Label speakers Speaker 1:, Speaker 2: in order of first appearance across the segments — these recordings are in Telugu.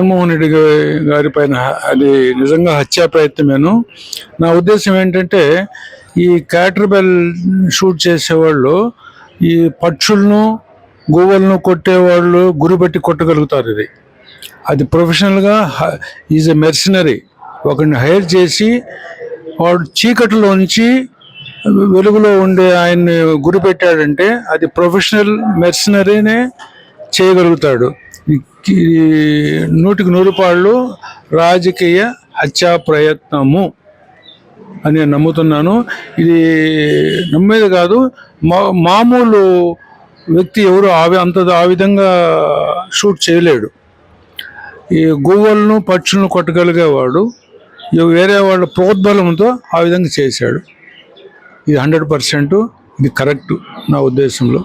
Speaker 1: జగన్మోహన్ రెడ్డి గారి పైన అది నిజంగా హత్యా ప్రయత్నమేను. నా ఉద్దేశం ఏంటంటే ఈ క్యాటర్బెల్ షూట్ చేసేవాళ్ళు ఈ పక్షులను గోవులను కొట్టేవాళ్ళు గురిపెట్టి కొట్టగలుగుతారు ఇది. అది ప్రొఫెషనల్గా ఈజ్ ఎ మెర్సినరీ. ఒకరిని హైర్ చేసి వాడు చీకటిలో ఉంచి వెలుగులో ఉండే ఆయన్ని గురిపెట్టాడంటే అది ప్రొఫెషనల్ మెర్సినరీనే చేయగలుగుతాడు. నూటికి నూరు పాళ్ళు రాజకీయ హత్యా ప్రయత్నము అని నేను నమ్ముతున్నాను. ఇది నమ్మేది కాదు. మా మామూలు వ్యక్తి ఎవరు ఆవి అంత ఆ విధంగా షూట్ చేయలేడు. ఈ గోవులను పక్షులను కొట్టగలిగేవాడు వేరే వాళ్ళ ప్రోద్బలంతో ఆ విధంగా చేశాడు. ఇది హండ్రెడ్ పర్సెంట్ ఇది కరెక్ట్ నా ఉద్దేశంలో.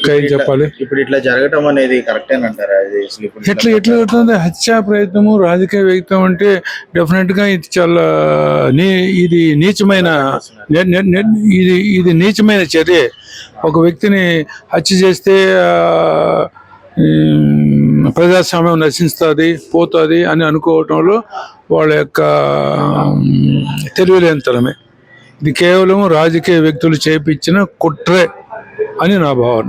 Speaker 1: ఇంకా ఏం చెప్పాలి?
Speaker 2: ఇప్పుడు ఇట్లా జరగటం అనేది కరెక్టేనంటారా
Speaker 1: ఎట్లా ఎట్లా జరుగుతుంది? హత్యా ప్రయత్నము రాజకీయ వ్యక్తం అంటే డెఫినెట్గా ఇది చాలా నీ ఇది నీచమైన ఇది ఇది నీచమైన చర్య. ఒక వ్యక్తిని హత్య చేస్తే ప్రజాస్వామ్యం నశిస్తుంది పోతుంది అని అనుకోవటంలో వాళ్ళ యొక్క తెలివిలేనితనమే ఇది కేవలం రాజకీయ వ్యక్తులు చేపించిన కుట్రే అని నా భావన.